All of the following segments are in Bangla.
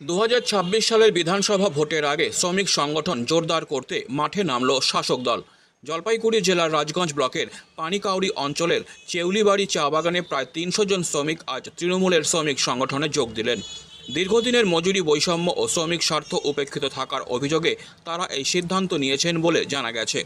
দু হাজার ছাব্বিশ সালের বিধানসভা ভোটের আগে শ্রমিক সংগঠন জোরদার করতে মাঠে নামল শাসক দল। জলপাইগুড়ি জেলার রাজগঞ্জ ব্লকের পানিকাউড়ি অঞ্চলের চেউলিবাড়ি চা বাগানে প্রায় তিনশো জন শ্রমিক আজ তৃণমূলের শ্রমিক সংগঠনে যোগ দিলেন। দীর্ঘদিনের মজুরি বৈষম্য ও শ্রমিক স্বার্থ উপেক্ষিত থাকার অভিযোগে তারা এই সিদ্ধান্ত নিয়েছেন বলে জানা গেছে।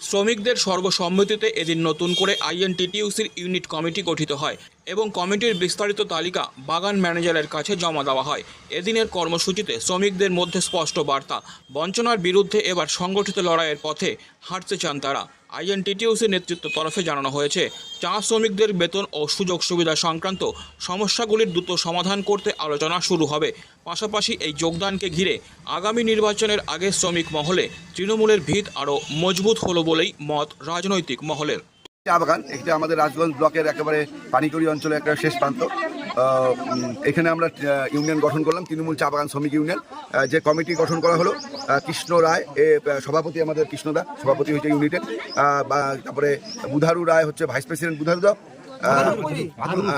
শ্রমিকদের সর্বসম্মতিতে এদিন নতুন করে আইএনটিটিউসির ইউনিট কমিটি গঠিত হয় এবং কমিটির বিস্তারিত তালিকা বাগান ম্যানেজারের কাছে জমা দেওয়া হয়। এদিনের কর্মসূচিতে শ্রমিকদের মধ্যে স্পষ্ট বার্তা, বঞ্চনার বিরুদ্ধে এবার সংগঠিত লড়াইয়ের পথে হাঁটতে চান তারা। আইএনটিটিউসির নেতৃত্ব তরফে জানানো হয়েছে, চা শ্রমিকদের বেতন ও সুযোগ সুবিধা সংক্রান্ত সমস্যাগুলির দ্রুত সমাধান করতে আলোচনা শুরু হবে। পাশাপাশি এই যোগদানকে ঘিরে আগামী নির্বাচনের আগে শ্রমিক মহলে তৃণমূলের ভিত আরও মজবুত হলো বলেই মত রাজনৈতিক মহলের। চা বাগান, এটা আমাদের রাজগঞ্জ ব্লকের একেবারে পানিকড়ি অঞ্চলে একটা শেষ প্রান্ত। এখানে আমরা ইউনিয়ন গঠন করলাম তৃণমূল চা বাগান শ্রমিক ইউনিয়ন। যে কমিটি গঠন করা হলো কৃষ্ণ রায় এ সভাপতি আমাদের কৃষ্ণদা সভাপতি হচ্ছে ইউনিটের। বা- তারপরে বুধারু রায় হচ্ছে ভাইস প্রেসিডেন্ট বুধারু দা।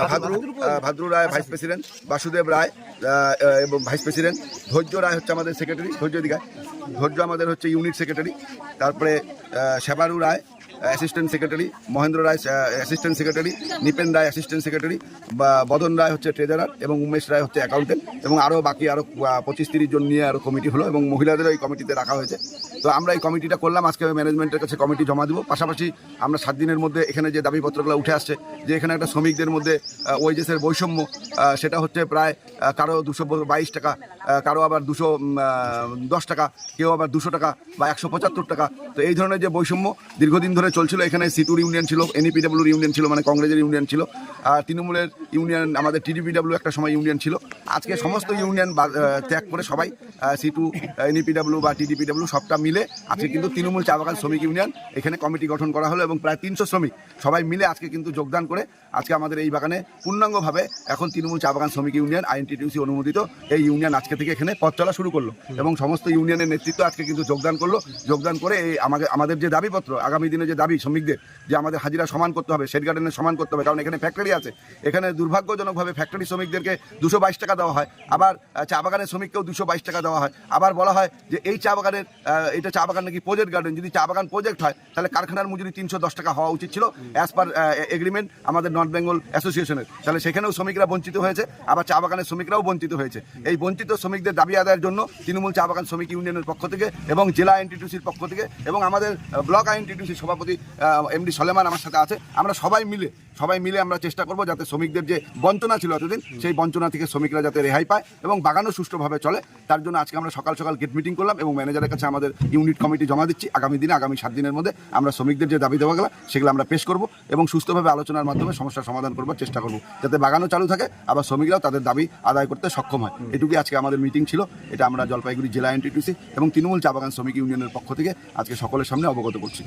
ভাদ্রু ভাদ্রু রায় ভাইস প্রেসিডেন্ট বাসুদেব রায় এবং ভাইস প্রেসিডেন্ট। ধৈর্য রায় হচ্ছে আমাদের সেক্রেটারি ধৈর্য দিঘায়। ধৈর্য আমাদের হচ্ছে ইউনিট সেক্রেটারি। তারপরে আহ, Shyamaru Roy assistant secretary Mahendra Roy assistant secretary Nipen Roy assistant secretary বা বদন রায় হচ্ছে ট্রেজারার এবং উমেশ রায় হচ্ছে অ্যাকাউন্টেন্ট এবং আরও বাকি আরও পঁচিশ তিরিশ জন নিয়ে আরও কমিটি হলো এবং মহিলাদেরও এই কমিটিতে রাখা হয়েছে। তো আমরা এই কমিটিটা করলাম, আজকে ম্যানেজমেন্টের কাছে কমিটি জমা দেবো। পাশাপাশি আমরা সাত দিনের মধ্যে এখানে যে দাবিপত্রগুলো উঠে আসছে, যে এখানে একটা শ্রমিকদের মধ্যে ওয়েজেসের বৈষম্য সেটা হচ্ছে প্রায় কারও দুশো বাইশ টাকা কারও আবার দুশো দশ টাকা, কেউ আবার দুশো টাকা বা একশো পঁচাত্তর টাকা। তো এই ধরনের যে বৈষম্য দীর্ঘদিন ধরে চলছিল এখানে সিটুর ইউনিয়ন ছিল এনইপিডাব্লিউর ইউনিয়ন ছিল মানে কংগ্রেসের ইউনিয়ন ছিল। তৃণমূলের ইউনিয়ন, আমাদের টিডিপিডাব্লিউ একটা সময় ইউনিয়ন ছিল। আজকে সমস্ত ইউনিয়ন ত্যাগ করে সবাই সি সিটু এনইপিডাব্লিউ বা টিডিপিডাব্লিউ সবটা মিলে আজকে কিন্তু তৃণমূল চা বাগান শ্রমিক ইউনিয়ন এখানে কমিটি গঠন করা হলো এবং প্রায় তিনশো শ্রমিক সবাই মিলে আজকে কিন্তু যোগদান করে আজকে আমাদের এই বাগানে পূর্ণাঙ্গভাবে এখন তৃণমূল চা বাগান শ্রমিক ইউনিয়ন, আইএনটিটিউসি অনুমোদিত এই ইউনিয়ন আজকে থেকে এখানে পথ চলা শুরু করল এবং সমস্ত ইউনিয়নের নেতৃত্ব আজকে কিন্তু যোগদান করল। যোগদান করে এই আমাদের আমাদের যে দাবিপত্র, আগামী দিনে যে দাবি শ্রমিকদের যে আমাদের হাজিরা সমান করতে হবে, শেড গার্ডেনের সমান করতে হবে, কারণ এখানে ফ্যাক্টরি আছে। এখানে দুর্ভাগ্যজনকভাবে ফ্যাক্টরি শ্রমিকদেরকে দুশো বাইশ টাকা দেওয়া হয়। আবার চা বাগানের শ্রমিককেও দুশো বাইশ টাকা দেওয়া হয়। আবার বলা হয় যে এই চা বাগানের এটা চা বাগান নাকি প্রজেক্ট গার্ডেন যদি চা বাগান প্রজেক্ট হয়, তাহলে কারখানার মজুরি তিনশো দশ টাকা হওয়া উচিত ছিল অ্যাজ পার এগ্রিমেন্ট আমাদের নর্থ বেঙ্গল অ্যাসোসিয়েশনের তাহলে সেখানেও শ্রমিকরা বঞ্চিত হয়েছে, আবার চা বাগানের শ্রমিকরাও বঞ্চিত হয়েছে। এই বঞ্চিত শ্রমিকদের দাবি আদায়ের জন্য তৃণমূল চা বাগান শ্রমিক ইউনিয়নের পক্ষ থেকে এবং জেলা এনটিটিউসির পক্ষ থেকে এবং আমাদের ব্লক আইএনটিটিউসির সভাপতি এমডি সলেমান আমার সাথে আছে। আমরা সবাই মিলে সবাই মিলে আমরা চেষ্টা করব যাতে শ্রমিকদের যে বঞ্চনা ছিল এতদিন সেই বঞ্চনা থেকে শ্রমিকরা যাতে রেহাই পায় এবং বাগানও সুষ্ঠুভাবে চলে। তার জন্য আজকে আমরা সকাল সকাল গেট মিটিং করলাম এবং ম্যানেজারের কাছে আমাদের ইউনিট কমিটি জমা দিচ্ছি। আগামী দিনে আগামী সাত দিনের মধ্যে আমরা শ্রমিকদের যে দাবি দেওয়াগুলো সেগুলো আমরা পেশ করব এবং সুস্থভাবে আলোচনার মাধ্যমে সমস্যার সমাধান করবার চেষ্টা করব। যাতে বাগানও চালু থাকে আবার শ্রমিকরাও তাদের দাবি আদায় করতে সক্ষম হয়। এটুকুই আজকে আমাদের মিটিং ছিল। এটা আমরা জলপাইগুড়ি জেলা এনটিটিউসি এবং তৃণমূল চা বাগান শ্রমিক ইউনিয়নের পক্ষ থেকে আজকে সকলের সামনে অবগত করছি।